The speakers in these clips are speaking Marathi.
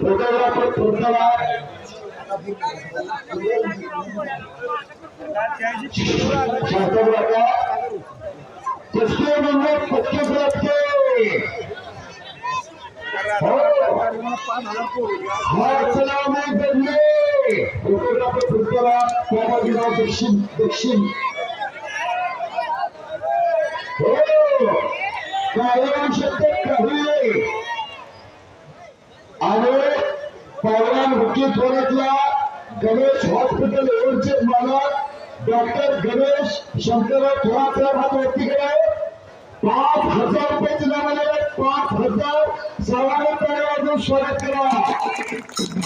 फोटोग्राफर फोटोग्राफर फोटोग्राफर दक्षिण दक्षिण हो कायम शक्य काही आणि पहलवान हुकी थोरातला गणेश हॉस्पिटल एवढचे मालक डॉक्टर गणेश शंकरराव थोरात साहेब हात वरती केलाय पाच हजार रुपये दिले पाच हजार सर्वांना टाळ्या स्वागत करा.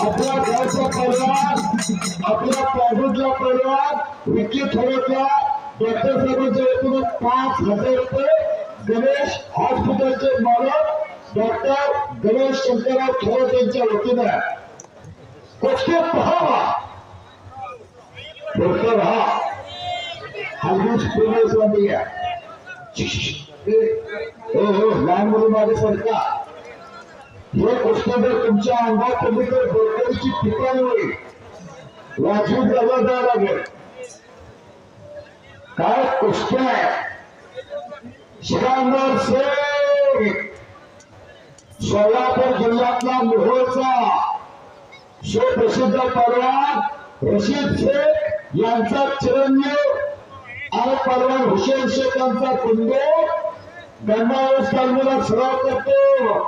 आपल्या गावचा परिवार आपल्या प्रायव्हेटला परिवार विकी थोरातला डॉक्टर साहेबांच्या वतीनं पाच हजार रुपये गणेश हॉस्पिटलचे मालक डॉक्टर गणेश शंकरराव थोरात यांच्या वतीनं कुस्ती पहावा. डॉक्टर हा. हल्लीच पूर्ण स्वामी हो हो लहान मुलं माझे सरका हे कुस्तीवर तुमच्या अंगात कमी तर डोक्याची ठिकाणी होईल. वाजवी जागा द्यावं लागेल काय कुस्त्या आहे? शिकांबर शेख. सोलापूर जिल्ह्यातला मोहोळचा सुप्रसिद्ध परवान रशीद शेख यांचा चिरंजीव आणि परवान हुसेन शेख यांचा कुंडे गंगावेश तालमीला सराव करतो.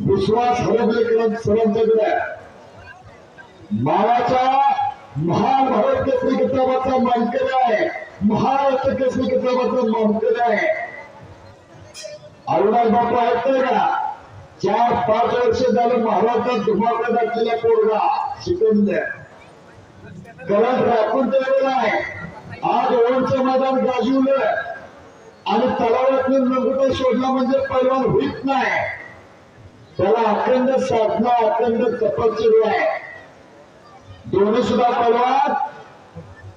विश्वास हरबलेकर सरांच्याकडे मावाच्या महाभारत केसरी किताबाचा मानकर आहे. महाराष्ट्र केसरी किताबाचा मानकर आहे. अरुणाल बापू ऐकतोय का? चार पाच वर्ष झालं महाराष्ट्रात धुमाकूळ घातलेला पोरगा सिकंदर. कारण राखून ठेवलेला आहे. आज ओळचं मैदान गाजवलं. आणि तलावातून लंगोटा शोधला म्हणजे पैलवान होईत नाही. त्याला अखंड साधना अखंड तपश्चर्या आहे. दोन्ही सुद्धा पैलवान.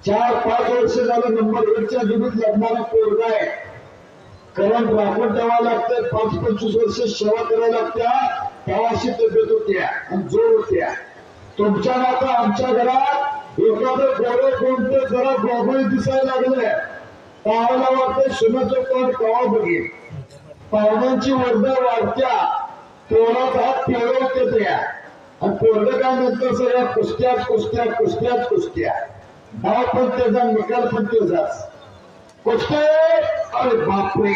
चार पाच वर्ष झालं नंबर एकच्या जुबीत लग्नाला पोरगा आहे. करंट राखून द्यावा लागतं. पाच पंचवीस वर्ष सेवा करावं लागत्या. तेव्हाशी तब्येत होत्या आणि जोर होत्या. तुमच्या मात्र आमच्या घरात एखादं गोळे कोणते जरा गोगळी दिसायला लागलंय पाहायला वाटतं सुनाचं पण कवा बघेल. पाहुण्यांची वर्दळ वाढत्या. पोरात हात पिळवते त्या आणि पोरग काय नंतर सगळ्या कुस्त्याच कुस्त्या कुस्त्याच कुस्त्या. भाव पण त्याचा निकाल पण त्याचाच कुस्त्या! अरे बापरे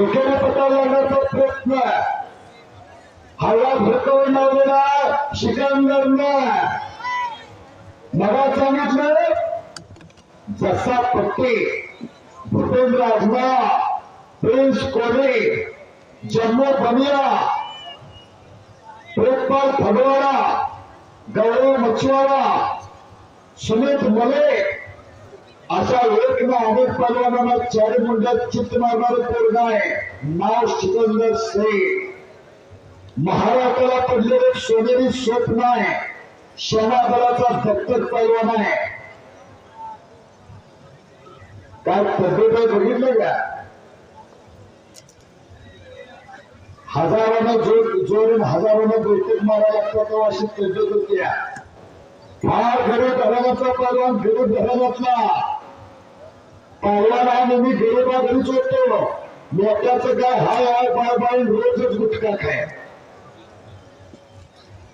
एकेने पटाव लागण्याचा प्रयत्न हवा भडकवून लावलेला शिकंदरनं मला सांगितलं जसा पट्टे भूपेंद्र आजमा प्रिन्स कोरे जम्मू बनिया प्रेमपाल फगवाडा, गौरव मछवाडा सुमित मले अशा एक ना अनेक पैलवानांना चारी मुंड्यात चित्त मारणार पोरगा आहे. नाव सिकंदर शेख महाराष्ट्राला पडलेले सोनेरी स्वप्न आहे. सेना दलाचा दत्तक पैलवान आहे. काय तब्येत बघितलं का? हजारानं जोर जोरून हजारानं बैठक मारायला लागतात तेव्हा अशी तब्येत होती. फार गरीब धरणाचा पैलवान गरीब घराण्यातला. पैलवान मी नेहमी गरीबा घरीच होतो मोठ्याचं काय हाय हाय बाय बाय रोजच गुटका काय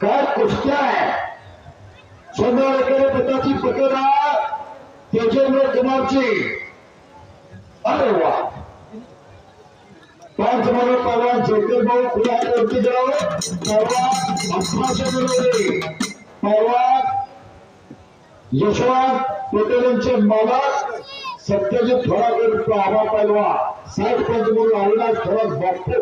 काय कुस्त्या आहे? शंभर एकर पिताची पकड आहे तेजेंद्र कुमारची अरे वा. पाच म्हणून परवा ज्योतिर्भाऊ खुलावरती जावं परवा अस्माच्या बरोबर परवा यशवंत पटेलांचे मालक. सत्यजित थोराकर आबा पैलवा साहेब पंच म्हणून अविनाश थोरात बापू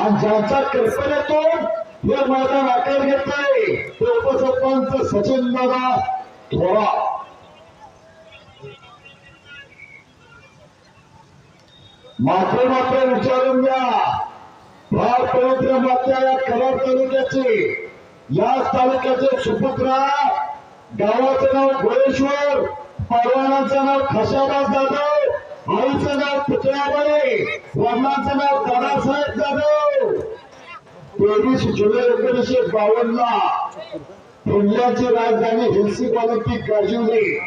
आणि ज्यांच्या कल्पनेतून हे मैदान आकार घेतलंय ते उपसरपंच सचिन दादा थोरा मात्र मात्र विचारून द्या फार पवित्र मात्या या कराड तालुक्याचे. याच तालुक्याचे सुपुत्रा गावाचं नाव गोळेश्वर. परवानाचं नाव खशादास जाधव आईचं नाव पुतळाबाई वडिलांचं नाव दादासाहेब जाधव. तेवीस जुलै एकोणीसशे बावन्न ला फिनलँडची राजधानी हेल्सिंक ऑलिम्पिक गाजवली.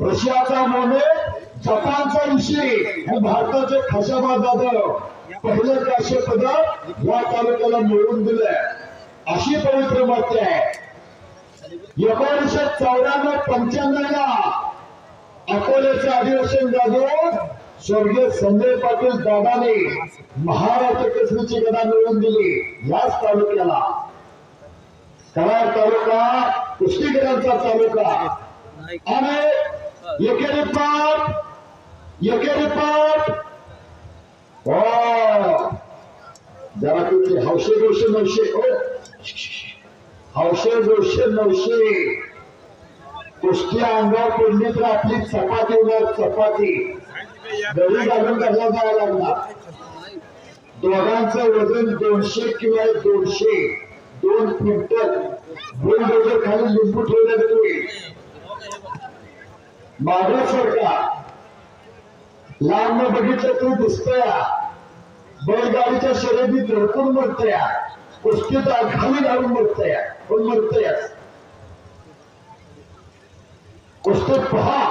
रशियाचा मोने जपानचा ऋषी हे भारताचे खशाबा जाधव पहिले काश्य पदक या तालुक्याला मिळवून दिले अशी पवित्र मत आहे. एकोणीसशे चौऱ्याण्णव पंच्याण्णव ला अकोल्याचे अधिवेशन गाजवून स्वर्गीय संजय पाटील दादाने महाराष्ट्र केसरीची गदा मिळवून दिली. याच तालुक्याला. कराड तालुका कुस्तीगरांचा तालुका. आणि एकेरी पाठ एकेरी पाठ. हो. जरा तुझे हौशे दोषे नऊशे हो. हौशे दोषे नऊशे कुस्ती अंगावर पडली तर आपली चपाती होणार चपाती. घरी घालून घरला जावं लागणार दोघांचं वजन दोनशे किंवा दोनशे दोन क्विंटल. दोन डोजर खाली लिंबू ठेवण्यात तुम्ही? मागे सरकार लांब बघितलं तू दिसतया. बैलगाडीच्या शर्यतीत धडकून मरतया. कुस्तीत खाली घालून मरतया. पण मरतोय? पुस्तक पहा.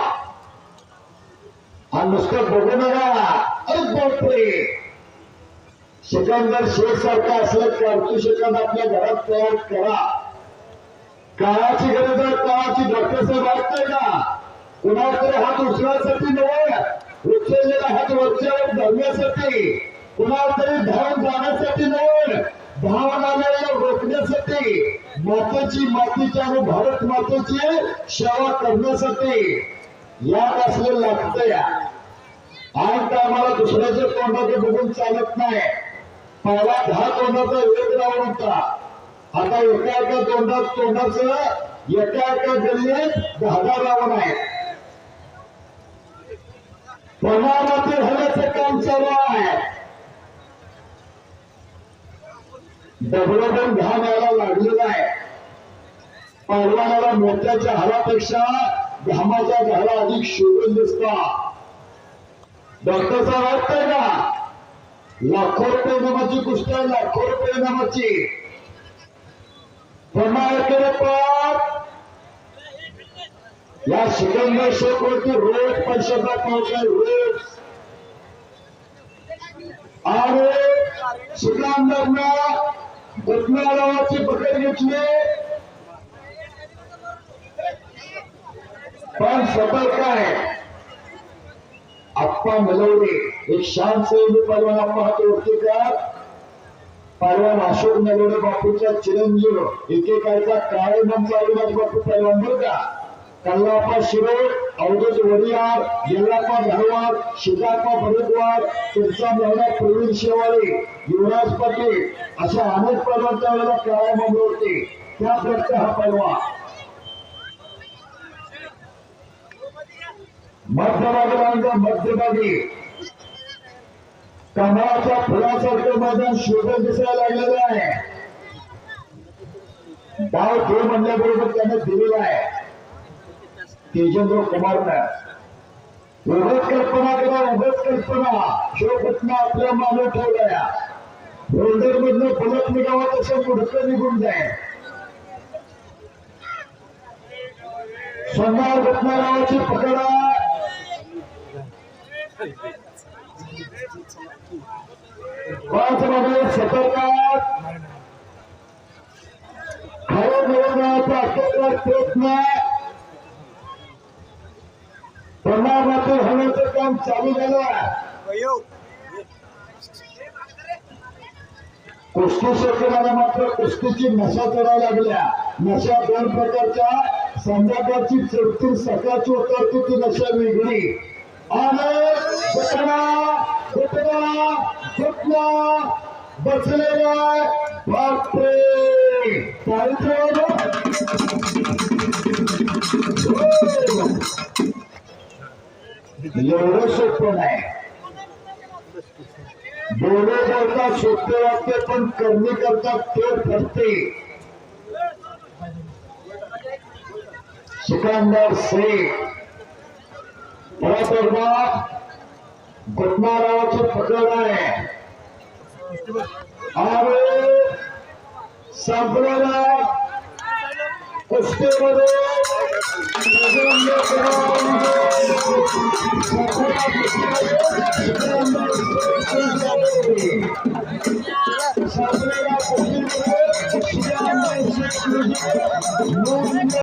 हा नुसतं बघू नका. अरे बापरे. सिकंदर शेख सारखा असलं कारतू सेकंद आपल्या घरात तयार करा. काळाची गरज आहे काळाची डॉक्टर साहेब वाटतंय का? कुणाला तरी हात उचलण्यासाठी नव्हे. उचललेला हात वरच्यावर धरण्यासाठी. कुणाला तरी धावून जाण्यासाठी नव्हे. धावून आलेल्या मातेची मातीची आणि भारत मातेची सेवा करण्यासाठी या असलं लागतं या आज तर आम्हाला दुसऱ्याच्या तोंडाचे बघून चालत नाही. पहिला दहा तोंडाचा वेग लावून होता. आता एका एका तोंडात तोंडाचं एका एका गल्लीत दहा दहा रावण आहे प्रमाणातील होण्याचं काम चालू आहे. दगड पण घाम यायला लागलेला आहे. परवानाला मोत्याच्या हारापेक्षा घामाच्या झाला अधिक शोधून दिसता. डॉक्टरचा वाटतंय का? लाखो रुपये नामाची गोष्ट आहे, लाखो रुपये नामाची या सिकंदर शेख वरती रोज पैशाचा पाऊस आहे रोज. आणि सिकंदरना बदना नावाची पकड घेतली. पण सतर्क आहे आप्पा मिळवले एक शांत सैनिक परवाना पाहतो होते का? परवान अशोक नलवडे बापूच्या चिरंजीव एकेकाळचा काळे मंचा अविनाश बापू परवान बरं का? ಕಲ್ಲಪ್ಪ शिरो अवधूत वडियार येल्लाप्पा घरवार शिकाप्पा भरतवार तुमचा मेहना प्रवीण शेवाळे युवराज पाटील अशा अनेक पैलवानच्या वेळेला काळ्या होते त्या प्रश्न हा पैलवान. मध्यभागी मध्यभागी. कमळाच्या फुलासारखं मैदान शोधत दिसायला लागलेलं आहे. डाव खेळ म्हणल्याबरोबर त्याने दिलेला आहे. तेजेंद्र कुमार कुमारनं उभच कल्पना करा उभच कल्पना. शिवपत्ना आपल्या मागे ठेवलाय. होल्डर मधनं फलक निघावा तसं मुडकं निघून जाईल. सोनार रत्नारावाची पकडा. पाच मध्ये सतर्कात. खरं मिळवण्याचा अत्यंत प्रयत्न काम चालू झालं. कुस्ती क्षेत्राला मात्र कुस्तीची नशा चढायला लागल्या. नशा दोन प्रकारच्या. संध्याकाळची चढती सकाळची उतरती ती नशा वेगळी. बसलेला बापरे. एवढं सोपं नाही बोले बोलता सोपे वाटते पण करणे करता ते ठरते सिकंदर शेख परतोरमा घटनारावाची पकड आहे. आणि संपलेला সামনে